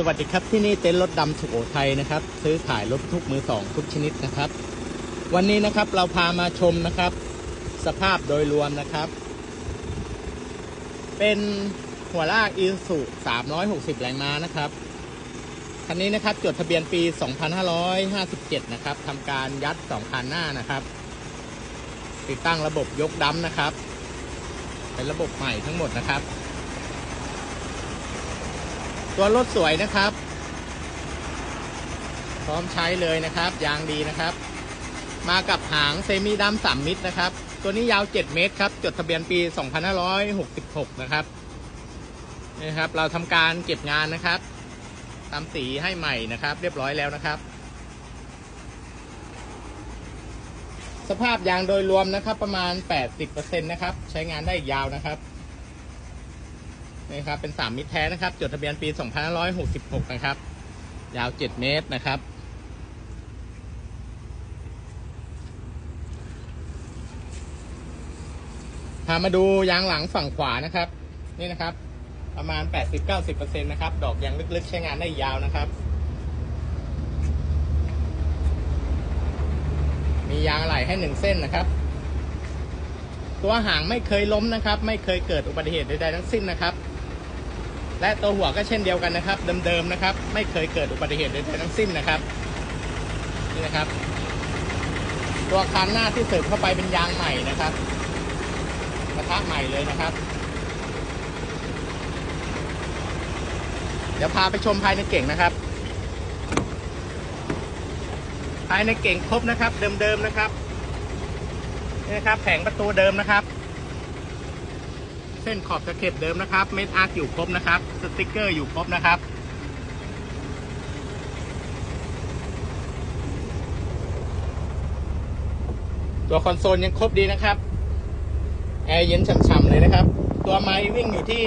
สวัสดีครับที่นี่เต็นท์รถดำสุโขทัยนะครับ ซื้อขายรถทุกมือสองทุกชนิดนะครับ วันนี้นะครับเราพามาชมนะครับ สภาพโดยรวมนะครับ เป็นหัวลากอีสุ360 แรงม้านะครับคันนี้นะครับจดทะเบียนปี 2557 นะครับทำการยัดสองคันหน้านะครับ ติดตั้งระบบยกดัมนะครับ เป็นระบบใหม่ทั้งหมดนะครับ ตัวรถสวยนะครับ พร้อมใช้เลยนะครับ ยางดีนะครับ มากับหางเซมิดำสามมิตรนะครับ ตัวนี้ยาว 7 เมตรครับ จดทะเบียนปี 2566 นะครับนี่ครับ เราทำการเก็บงานนะครับทำสีให้ใหม่นะครับ เรียบร้อยแล้วนะครับสภาพยางโดยรวมนะครับประมาณ 80%นะครับ ใช้งานได้ยาวนะครับ นี่ครับเป็น3มิตรแท้นะครับ จดทะเบียนปี2566นะครับ ยาว7เมตรนะครับพามาดูยางหลังฝั่งขวานะครับ นี่นะครับ ประมาณ 80-90%นะครับ ดอกยางลึกๆ ใช้งานได้ยาวนะครับ มียางไหลให้หนึ่งเส้นนะครับ ตัวหางไม่เคยล้มนะครับ ไม่เคยเกิดอุบัติเหตุใดๆทั้งสิ้นนะครับ และตัวหัวก็เช่นเดียวกันนะครับ เดิมๆนะครับ ไม่เคยเกิดอุบัติเหตุใดๆทั้งสิ้นนะครับนี่นะครับ ตัวคันหน้าที่เสริมเข้าไปเป็นยางใหม่นะครับกระทะใหม่เลยนะครับ เดี๋ยวพาไปชมภายในเก่งนะครับ ภายในเก่งครบนะครับ เดิมๆนะครับนี่นะครับ แผงประตูเดิมนะครับ ส้นขอบตะเข็บเดิมนะครับ เม็ดอาร์คอยู่ครบนะครับ สติกเกอร์อยู่ครบนะครับตัวคอนโซลยังครบดีนะครับ แอร์เย็นฉ่ำๆเลยนะครับ ตัวไม้วิ่งอยู่ที่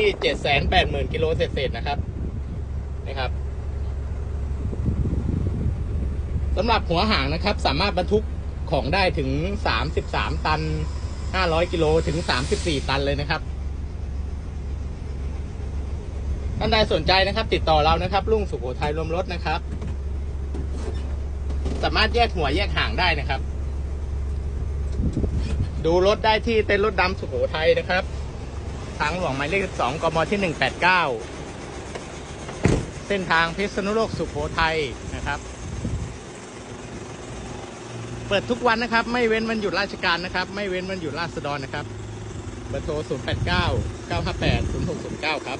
780,000กิโลเศษๆนะครับ นะครับสำหรับหัวหางนะครับ สามารถบรรทุกของได้ถึง 33 ตัน 500 กิโลถึง 34 ตันเลยนะครับ ท่านใดสนใจนะครับ ติดต่อเรานะครับลุงสุโขทัยรวมรถนะครับ สามารถแยกหัวแยกหางได้นะครับ ดูรถได้ที่เต็นท์รถดำสุโขทัยนะครับ ทางหลวงหมายเลขสองกมที่หนึ่งแปดเก้าเส้นทางพิษณุโลกสุโขทัยนะครับ เปิดทุกวันนะครับ ไม่เว้นวันหยุดราชการนะครับ ไม่เว้นวันหยุดราษฎรนะครับเบอร์โทร 0 8 9 9 5 8 0 6 0 9 ครับ